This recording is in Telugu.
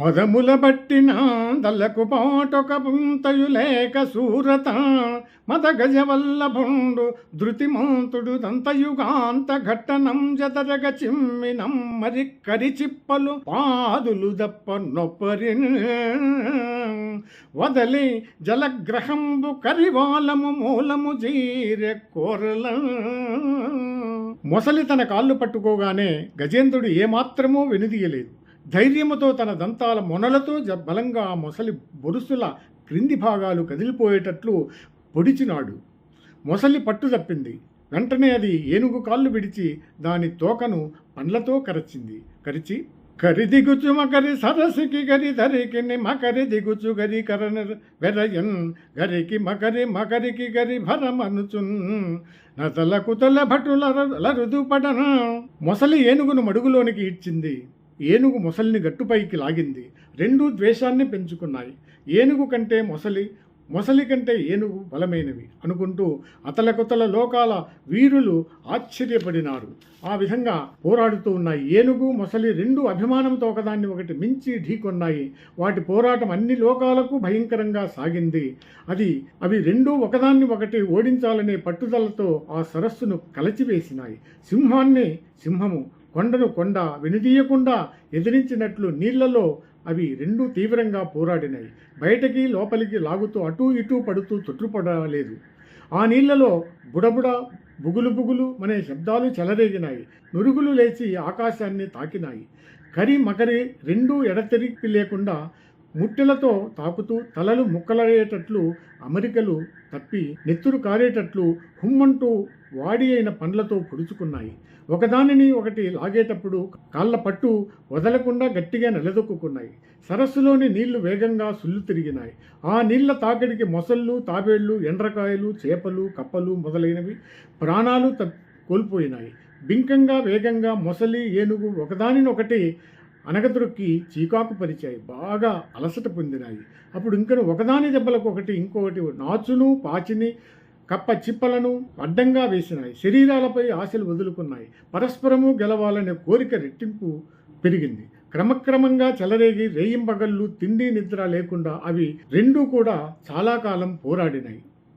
పదముల బట్టిన దలకు పాటొక పుంతయులేక సూరత మద గజవల్లభుండు ధృతిమంతుడు దంతయుగాంత ఘట్టనం జతరగ చిమ్మినం మరి కరి చిప్పలు పాదులు దప్ప నొప్పరి వదలి జలగ్రహంబు కరివాలము మూలము జీరె కోరల. మొసలి తన కాళ్ళు పట్టుకోగానే గజేంద్రుడు ఏమాత్రమూ వెనుదీయలేదు. ధైర్యముతో తన దంతాల మొనలతో జ- బలంగా మొసలి బొరుసుల క్రింది భాగాలు కదిలిపోయేటట్లు పొడిచినాడు. మొసలి పట్టు తప్పింది వెంటనే అది ఏనుగు కాళ్ళు విడిచి దాని తోకను పండ్లతో కరచింది. కరిచి కరి దిగుచు మకరి సరసికి గరి ధరికి మకరి దిగుచు గరి కరన వెరయన్ గరికి మకరి మకరికి గరి భరమనుచున్ నతల కుతల భటుల లరుదు పడన. మొసలి ఏనుగును మడుగులోనికి ఇచ్చింది ఏనుగు మొసలిని గట్టుపైకి లాగింది. రెండూ ద్వేషాన్ని పెంచుకున్నాయి. ఏనుగు కంటే మొసలి మొసలి కంటే ఏనుగు బలమైనవి అనుకుంటూ అతలకుతల లోకాల వీరులు ఆశ్చర్యపడినారు. ఆ విధంగా పోరాడుతూ ఉన్నాయి. ఏనుగు మొసలి రెండు అభిమానంతో ఒకదాన్ని ఒకటి మించి ఢీకొన్నాయి. వాటి పోరాటం అన్ని లోకాలకు భయంకరంగా సాగింది. అది అవి రెండూ ఒకదాన్ని ఒకటి ఓడించాలనే పట్టుదలతో ఆ సరస్సును కలచివేసినాయి. సింహాన్ని సింహము కొండను కొండ వినిదీయకుండా ఎదిరించినట్లు నీళ్ళలో అవి రెండూ తీవ్రంగా పోరాడినాయి. బయటకి లోపలికి లాగుతూ అటూ ఇటూ పడుతూ తొట్టుపడలేదు. ఆ నీళ్ళలో బుడబుడ బుగులు బుగులు అనే శబ్దాలు చెలరేగినాయి. నురుగులు లేచి ఆకాశాన్ని తాకినాయి. కరి మకరి రెండూ ఎడతెరిపి లేకుండా ముట్టెలతో తాకుతూ తలలు ముక్కలయ్యేటట్లు అమరికలు తప్పి నెత్తురు కారేటట్లు హుమ్మంటూ వాడి అయిన పండ్లతో పొడుచుకున్నాయి. ఒకదానిని ఒకటి లాగేటప్పుడు కాళ్ళ పట్టు వదలకుండా గట్టిగా నిలదొక్కున్నాయి సరస్సులోని నీళ్ళు వేగంగా సుళ్ళు తిరిగినాయి. ఆ నీళ్ళ తాకిడికి మొసళ్ళు తాబేళ్ళు ఎండ్రకాయలు చేపలు కప్పలు మొదలైనవి ప్రాణాలు త కోల్పోయినాయి. బింకంగా వేగంగా మొసలి ఏనుగు ఒకదానినొకటి అనగదొక్కి చీకాకు పరిచాయి బాగా అలసట పొందినాయి. అప్పుడు ఇంకను ఒకదాని దెబ్బలకు ఒకటి ఇంకొకటి నాచును పాచిని కప్ప చిప్పలను అడ్డంగా వేసినాయి. శరీరాలపై ఆశలు వదులుకున్నాయి. పరస్పరము గెలవాలనే కోరిక రెట్టింపు పెరిగింది. క్రమక్రమంగా చెలరేగి రేయింబగళ్ళు తిండి నిద్ర లేకుండా అవి రెండూ కూడా చాలా కాలం పోరాడినాయి.